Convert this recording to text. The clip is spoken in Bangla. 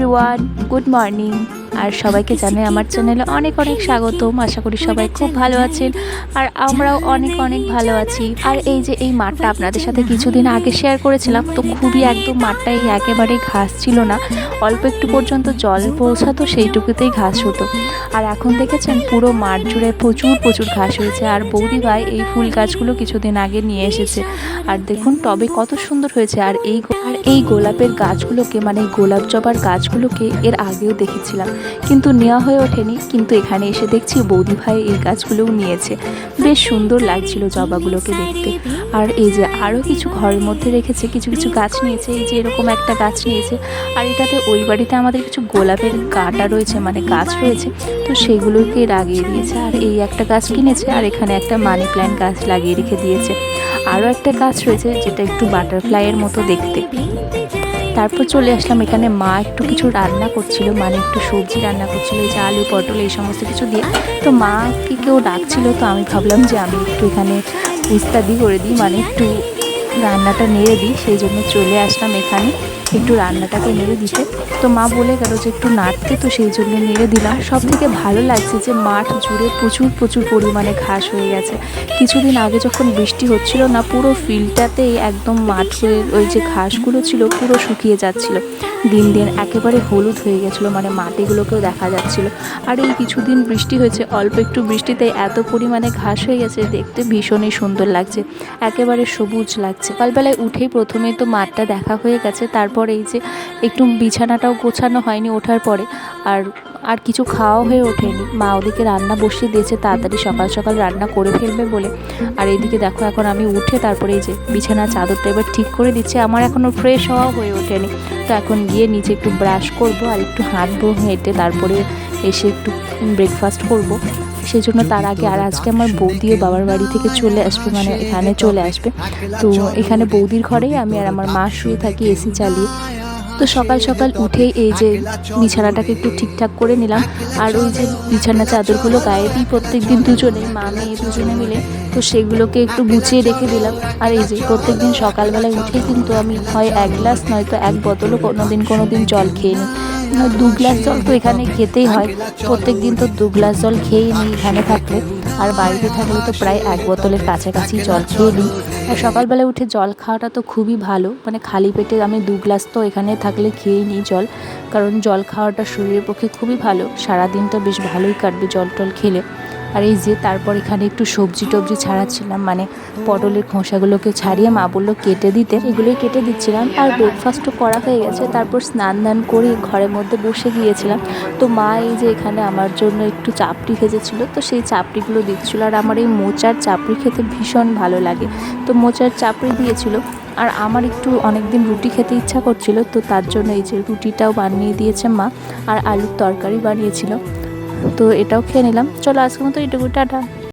এভরিওয়ান গুড মর্নিং আর সবাইকে জানাই আমার চ্যানেলে অনেক অনেক স্বাগতম। আশা করি সবাই খুব ভালো আছেন আর আমরাও অনেক অনেক ভালো আছি। আর এই যে এই মাঠটা আপনাদের সাথে কিছুদিন আগে শেয়ার করেছিলাম, তো খুবই একদম মাঠটা এই একেবারেই ঘাস ছিল না। অল্প একটু পর্যন্ত জল পৌঁছাতো, সেইটুকুতেই ঘাস হতো। আর এখন দেখেছেন পুরো মাঠ জুড়ে প্রচুর প্রচুর ঘাস হয়েছে। আর বৌদি ভাই এই ফুল গাছগুলো কিছুদিন আগে নিয়ে এসেছে। আর দেখুন টবে কত সুন্দর হয়েছে। আর এই আর এই গোলাপের গাছগুলোকে মানে গোলাপ জবার গাছগুলোকে এর আগেও দেখেছিলাম। কিন্তু নেওয়া হয়ে ওঠেনি। কিন্তু এখানে এসে দেখছি বৌদি ভাই এই গাছগুলোও নিয়েছে। বেশ সুন্দর লাগছিল জবাগুলোকে দেখতে। আর এই যে আরও কিছু ঘরের মধ্যে রেখেছে, কিছু কিছু গাছ নিয়েছে, এই যে এরকম একটা গাছ নিয়েছে। আর এটাতে ওই বাড়িতে আমাদের কিছু গোলাপের গাটা রয়েছে মানে গাছ রয়েছে। তো সেগুলোকে লাগিয়ে দিয়েছে। আর এই একটা গাছ কিনেছে, আর এখানে একটা মানি প্ল্যান্ট গাছ লাগিয়ে রেখে দিয়েছে। আরও একটা গাছ রয়েছে, যেটা একটু বাটারফ্লাইয়ের মতো দেখতে। তারপর চলে আসলাম এখানে মা একটু কিছু রান্না করছিল মানে একটু সবজি রান্না করছিল যে আলু, পটল, এই সমস্ত কিছু দিয়ে। তো মাকে কেউ ডাকছিল, তো আমি ভাবলাম যে আমি একটু এখানে ইস্তাদি করে দিই মানে একটু রান্নাটা নেড়ে দিই, সেই জন্য চলে আসলাম এখানে। একটু রান্নাটাকে নেড়ে দিতে। তো মা বলে গেল যে একটু নাড়তে, তো সেই জন্য নেড়ে দিলাম। সব থেকে ভালো লাগছে যে মাঠ জুড়ে প্রচুর প্রচুর পরিমাণে ঘাস হয়ে গেছে। কিছুদিন আগে যখন বৃষ্টি হচ্ছিল না, পুরো ফিল্ডটাতেই একদম মাঠের ওই যে ঘাসগুলো ছিল পুরো শুকিয়ে যাচ্ছিল। দিন দিন একেবারে হলুদ হয়ে গেছিল মানে মাটিগুলোকেও দেখা যাচ্ছিল। আর এই কিছুদিন বৃষ্টি হয়েছে, অল্প একটু বৃষ্টিতে এত পরিমাণে ঘাস হয়ে গেছে, দেখতে ভীষণই সুন্দর লাগছে। একেবারে সবুজ লাগছে। সকালবেলায় উঠেই প্রথমে তো মাঠটা দেখা হয়ে গেছে, তারপর এই যে একটু বিছানাটাও গোছানো হয়নি ওঠার পরে, আর আর কিছু খাওয়া হয়ে ওঠেনি। মা ওদিকে রান্না বসিয়ে দিয়েছে, তাড়াতাড়ি সকাল সকাল রান্না করে ফেলবে বলে। আর এইদিকে দেখো এখন আমি উঠে তারপরে এই যে বিছানার চাদরটা এবার ঠিক করে দিচ্ছে। আমার এখনও ফ্রেশ হওয়া হয়ে ওঠেনি। তো এখন গিয়ে নিচে একটু ব্রাশ করব আর একটু হাঁটবো, হেঁটে তারপরে এসে একটু ব্রেকফাস্ট করব। সেই জন্য তার আগে আর আজকে আমার বৌদিও বাবার বাড়ি থেকে চলে আসবে মানে এখানে চলে আসবে। তো এখানে বৌদির ঘরেই আমি আর আমার মা শুয়ে থাকি এসি চালিয়ে। তো সকাল সকাল উঠেই এই যে বিছানাটাকে একটু ঠিকঠাক করে নিলাম। আর ওই যে বিছানা চাদরগুলো গায়ে দিই প্রত্যেক দিন দুজনে মা, মেয়ে দুজনে মিলে। তো সেগুলোকে একটু গুছিয়ে রেখে দিলাম। আর এই যে প্রত্যেক দিন সকালবেলায় উঠেই কিন্তু আমি হয় এক গ্লাস, নয়তো এক বোতলও কোনো দিন কোনো দিন জল খেয়ে নিই। দু গ্লাস জল তো এখানে খেতেই হয়। প্রত্যেক দিন তো দু গ্লাস জল খেয়েই নিই এখানে থাকলে। আর বাড়িতে থাকলে তো প্রায় এক বোতলের কাছাকাছি জল খেয়ে নিই। আর সকালবেলা উঠে জল খাওয়াটা তো খুবই ভালো। মানে খালি পেটে আমি দু গ্লাস তো এখানে থাকলে খেয়েই নিই জল। কারণ জল খাওয়াটা শরীরের পক্ষে খুবই ভালো। সারাদিনটা বেশ ভালোই কাটবে জল টল খেলে। আর এই যে তারপর এখানে একটু সবজি টবজি ছাড়াচ্ছিলাম মানে পটলের খোসাগুলোকে ছাড়িয়ে মা বলল কেটে দিতে। এগুলোই কেটে দিচ্ছিলাম আর ব্রেকফাস্টও করা হয়ে গেছে। তারপর স্নান দান করে ঘরের মধ্যে বসে গিয়েছিলাম। তো মা এই যে এখানে আমার জন্য একটু চাপড়ি ভেজেছিল তো সেই চাপড়িগুলো দিচ্ছিল। আর আমার এই মোচার চাপড়ি খেতে ভীষণ ভালো লাগে। তো মোচার চাপড়ি দিয়েছিল। আর আমার একটু অনেক দিন রুটি খেতে ইচ্ছা করছিল, তো তার জন্য এই যে রুটিটাও বানিয়ে দিয়েছে মা। আর আলুর তরকারি বানিয়েছিল। তো এটাও খেয়ে নিলাম। চলো আজকের মতো এটুকু টাটা।